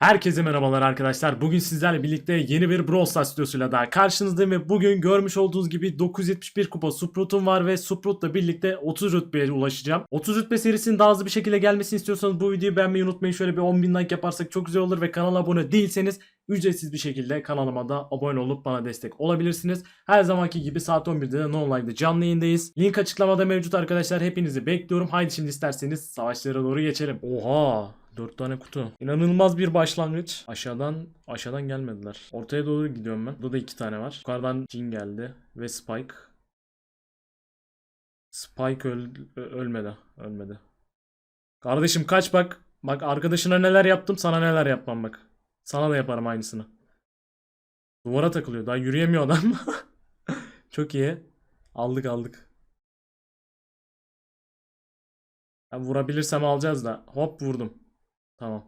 Herkese merhabalar arkadaşlar. Bugün sizlerle birlikte yeni bir Brawl Stars videosuyla daha karşınızdayım ve bugün görmüş olduğunuz gibi 971 kupa Sprout'um var ve Sprout'la birlikte 30 rütbeye ulaşacağım. 30 rütbe serisinin daha hızlı bir şekilde gelmesini istiyorsanız bu videoyu beğenmeyi unutmayın. Şöyle bir 10.000 like yaparsak çok güzel olur ve kanala abone değilseniz ücretsiz bir şekilde kanalıma da abone olup bana destek olabilirsiniz. Her zamanki gibi saat 11'de de No Live'da canlı yayındayız. Link açıklamada mevcut arkadaşlar. Hepinizi bekliyorum. Haydi şimdi isterseniz savaşlara doğru geçelim. Oha! 4 tane kutu. İnanılmaz bir başlangıç. Aşağıdan aşağıdan gelmediler. Ortaya doğru gidiyorum ben. Burada da 2 tane var. Yukarıdan Jin geldi ve Spike. Spike öl ölmedi. Ölmedi. Kardeşim kaç bak. Bak arkadaşına neler yaptım sana neler yapmam bak. Sana da yaparım aynısını. Duvara takılıyor. Daha yürüyemiyor adam. Çok iyi. Aldık aldık. Ben vurabilirsem alacağız da. Hop vurdum. Tamam.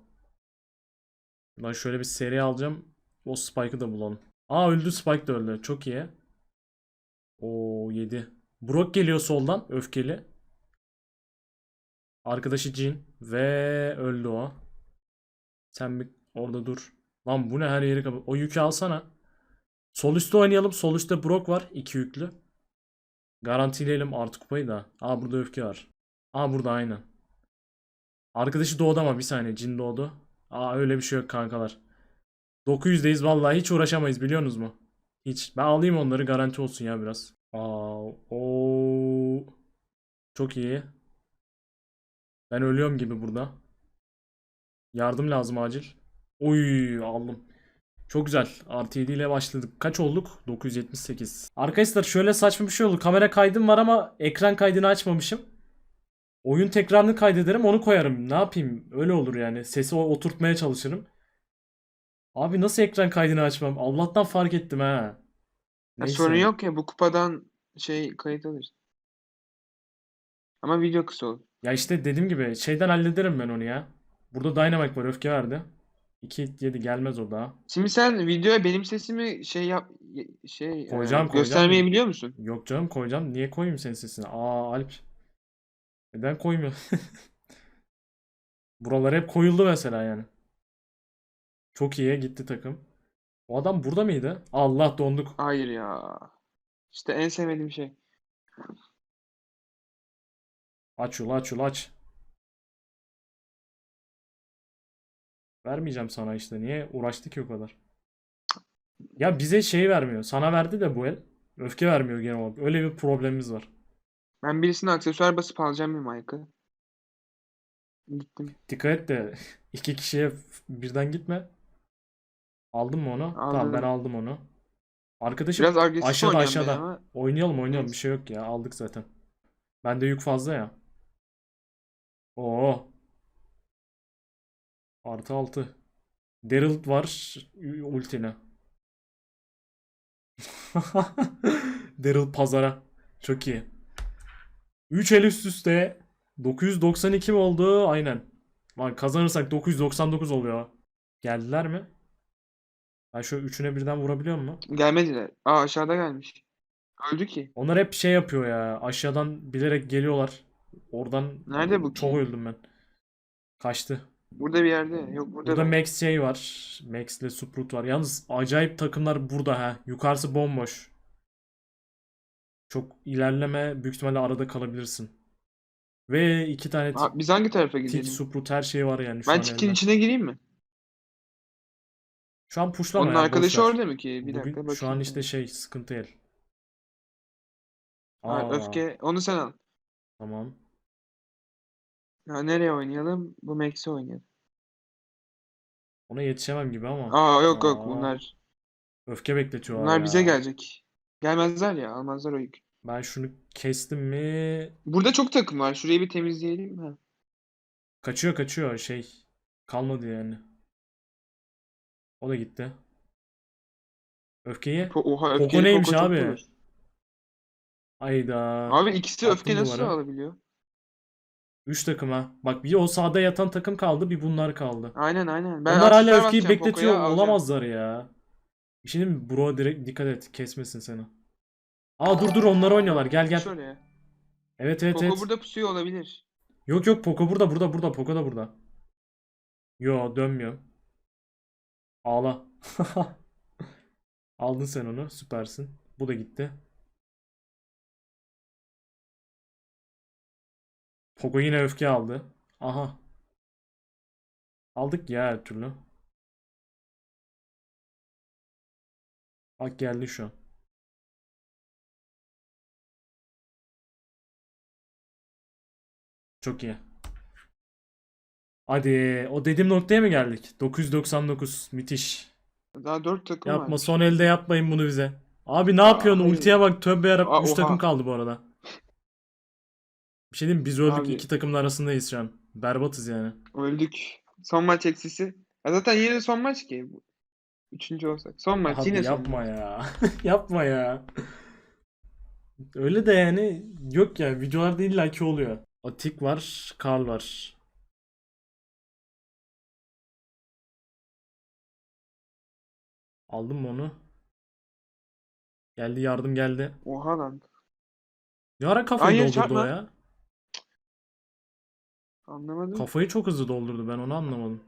Ben şöyle bir seri alacağım. O Spike'ı da bulalım. Aa öldü Spike de öldü. Çok iyi. Oo 7. Brock geliyor soldan. Öfkeli. Arkadaşı Jin. Ve öldü o. Sen bir orada dur. Lan bu ne her yeri kapat. O yükü alsana. Sol üstte oynayalım. Sol üstte Brock var. 2 yüklü. Garantileyelim artı kupayı da. Aa burada öfke var. Aa burada aynen. Arkadaşı doğdu ama bir saniye. Cin doğdu. Aa öyle bir şey yok kankalar. 900'deyiz vallahi hiç uğraşamayız biliyorsunuz mu? Hiç. Ben alayım onları garanti olsun ya biraz. Aa o çok iyi. Ben ölüyorum gibi burada. Yardım lazım acil. Oy aldım. Çok güzel. Artı 7 ile başladık. Kaç olduk? 978. Arkadaşlar şöyle saçma bir şey oldu. Kamera kaydım var ama ekran kaydını açmamışım. Oyun tekrarını kaydederim onu koyarım. Ne yapayım? Öyle olur yani. Sesi oturtmaya çalışırım. Abi nasıl ekran kaydını açmam? Allah'tan fark ettim ha. Ya Neyse. sorun yok ya bu kupadan şey kayıt alır. Ama video kısa olur. Ya işte dediğim gibi şeyden hallederim ben onu ya. Burada Dynamite var öfke verdi. 2 7 gelmez o daha. Şimdi sen videoya benim sesimi şey yap şey e, Koyacağım, koyacağım. göstermeyi biliyor musun? Yok canım koyacağım. Niye koyayım senin sesini? Aa Alp. Neden koymuyor? Buralar hep koyuldu mesela yani. Çok iyi gitti takım. O adam burada mıydı? Allah donduk. Hayır ya. İşte en sevmediğim şey. Aç yolu aç yolu aç. Vermeyeceğim sana işte. Niye uğraştık ki o kadar? Ya bize şey vermiyor. Sana verdi de bu el. Öfke vermiyor genel olarak. Öyle bir problemimiz var. Ben birisine aksesuar basıp alacağım bir Mike'ı. Gittim. Dikkat et de iki kişiye birden gitme. Aldın mı onu? Tamam ben Aldım. aldım onu. Arkadaşım Biraz agresif aşağıda oynuyorum ben aşağıda. ama Oynayalım oynayalım bir Neyse. şey yok ya. Aldık zaten. Bende yük fazla ya. Oo. Artı 6. Daryl var ultine. Daryl pazara. Çok iyi. 3 el üst üste. 992 mi oldu? Aynen. Lan kazanırsak 999 oluyor. Geldiler mi? Ben şu üçüne birden vurabiliyor mu? gelmediler. Aa aşağıda gelmiş. Öldü ki. Onlar hep şey yapıyor ya. Aşağıdan bilerek geliyorlar. Oradan Nerede bu çok öldüm ben. Kaçtı. Burada bir yerde. Yok burada. Burada ben. Max şey var. Max ile Sprout var. Yalnız acayip takımlar burada ha. Yukarısı bomboş. Çok ilerleme büyük ihtimalle arada kalabilirsin. Ve iki tane Aa, biz hangi tarafa tik, gidelim? Sprout her şey var yani şu Ben an elde. içine gireyim mi? Şu an pushlama Onun ya, boş arkadaşı ver. orada mı ki? Bir Bugün dakika şu an bakayım. işte şey sıkıntı el. Ha, Aa, öfke. Onu sen al. tamam. Ya nereye oynayalım? Bu Max'i oynayalım. Ona yetişemem gibi ama. Aa yok yok Aa, bunlar. Öfke bekletiyorlar Bunlar bize ya. gelecek. Gelmezler ya, almazlar o yük. Ben şunu kestim mi? Burada çok takım var. Şurayı bir temizleyelim. Ha. Kaçıyor kaçıyor şey. Kalmadı yani. O da gitti. Öfkeyi. Oha öfkeli neymiş Poco çok abi? Ayda. Abi ikisi Attım öfke nasıl duvara. alabiliyor? 3 takım ha. Bak bir o sağda yatan takım kaldı, bir bunlar kaldı. Aynen aynen. Ben Onlar hala öfkeyi bekletiyor alacağım. olamazlar ya. Şimdi bro direkt dikkat et kesmesin seni. Aa dur dur onlar oynuyorlar. Gel gel. Şuraya. Evet evet Poco evet. burada pusuyor olabilir. Yok yok Poco burada burada burada Poco da burada. Yo dönmüyor. Ağla. Aldın sen onu. Süpersin. Bu da gitti. Pogo yine öfke aldı. Aha. Aldık ya her türlü. Bak geldi şu an. Çok iyi. Hadi o dediğim noktaya mı geldik? 999 müthiş. Daha 4 takım Yapma var. son elde yapmayın bunu bize. Abi ne yapıyorsun? hayır. Ultiye bak tövbe yarabbim. Aa, 3 takım kaldı bu arada. Bir şey diyeyim mi? Biz öldük. Abi. iki takımın arasındayız şu an. Berbatız yani. Öldük. Son maç eksisi. Ya zaten yine son maç ki. Üçüncü olsak. Son maç Abi yine son yapma maç. ya. yapma ya. Öyle de yani yok ya videolarda illaki oluyor. Atik var, Karl var. Aldın mı onu? Geldi yardım geldi. Oha lan. Ne ara kafayı Hayır, doldurdu o çarpma. ya? Anlamadım. Kafayı çok hızlı doldurdu ben onu anlamadım.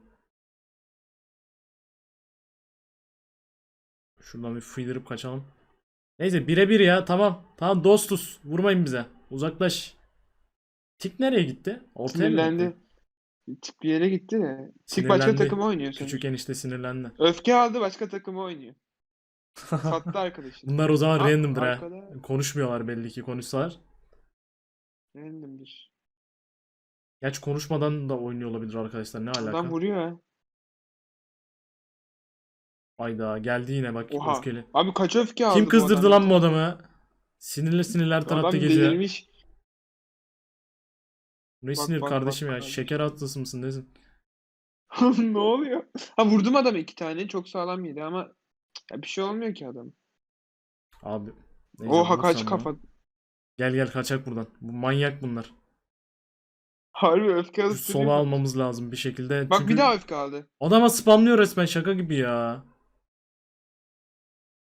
Şuradan bir fıydırıp kaçalım. Neyse birebir ya tamam. Tamam dostuz. Vurmayın bize. Uzaklaş. Tik nereye gitti? Ortaya mı Sinirlendi. gitti? Tip bir yere gitti de. Tip başka Sinirlendi. takıma oynuyor sanki. Küçük enişte sinirlendi. Öfke aldı başka takıma oynuyor. Sattı arkadaşını. Bunlar o zaman Ar- random'dır ha. arkada Konuşmuyorlar belli ki konuşsalar. random'dır. Gerçi konuşmadan da oynuyor olabilir arkadaşlar. Ne Adam alaka? vuruyor ha. Ayda geldi yine bak Oha. öfkeli. Abi kaç öfke aldı Kim bu kızdırdı adam? lan bu adamı? Sinirli sinirli her tarafta Adam geziyor. delirmiş. Ne Bak, sinir bak, kardeşim bak ya? kardeşim. Şeker hastası mısın nesin? Ne oluyor? Ha vurdum adamı iki tane. Çok sağlam yedi ama ya bir şey olmuyor ki adam. Abi. neyse, Oha kaç sen bana. kafa. Gel gel kaçak buradan. Bu manyak bunlar. Harbi öfke Şu sola duruyor. almamız lazım bir şekilde. Bak Çünkü bir daha öfke aldı. adama spamlıyor resmen şaka gibi ya.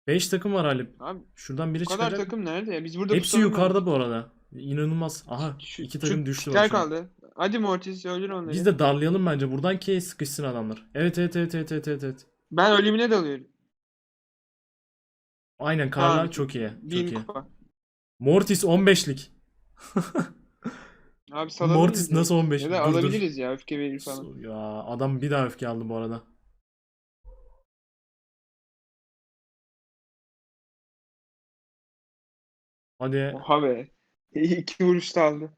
5 takım var Halim. Abi Şuradan biri bu kadar çıkacak. takım nerede ya? Biz burada Hepsi pusalım yukarıda bence. bu arada. İnanılmaz. Aha Şu- iki şu takım düştü pikler bak şu an. kaldı. Hadi Mortis öldür onları. Biz de darlayalım bence buradan ki sıkışsın adamlar. Evet evet evet evet evet evet. evet. Ben ölümüne dalıyorum. Aynen Karla Tamam. çok iyi. Çok Bin iyi. kupa. Mortis 15'lik. Abi salabiliriz Mortis ya. nasıl 15? Ya da Dur, dur. alabiliriz ya öfke verir falan. Ya adam bir daha öfke aldı bu arada. Hadi. Oha be. İki vuruşta aldı.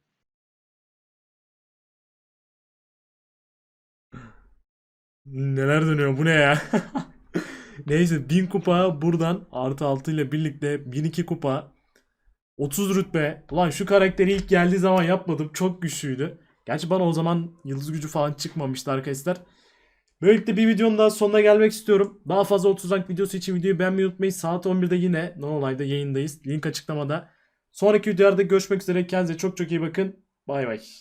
Neler dönüyor bu ne ya? Neyse 1000 kupa buradan artı 6 ile birlikte 1002 kupa 30 rütbe. Ulan şu karakteri ilk geldiği zaman yapmadım. Çok güçlüydü. Gerçi bana o zaman yıldız gücü falan çıkmamıştı arkadaşlar. Böylelikle bir videonun daha sonuna gelmek istiyorum. Daha fazla 30 rank videosu için videoyu beğenmeyi unutmayın. Saat 11'de yine Nonolive'da yayındayız. Link açıklamada. Sonraki videolarda görüşmek üzere. Kendinize çok çok iyi bakın. Bay bay.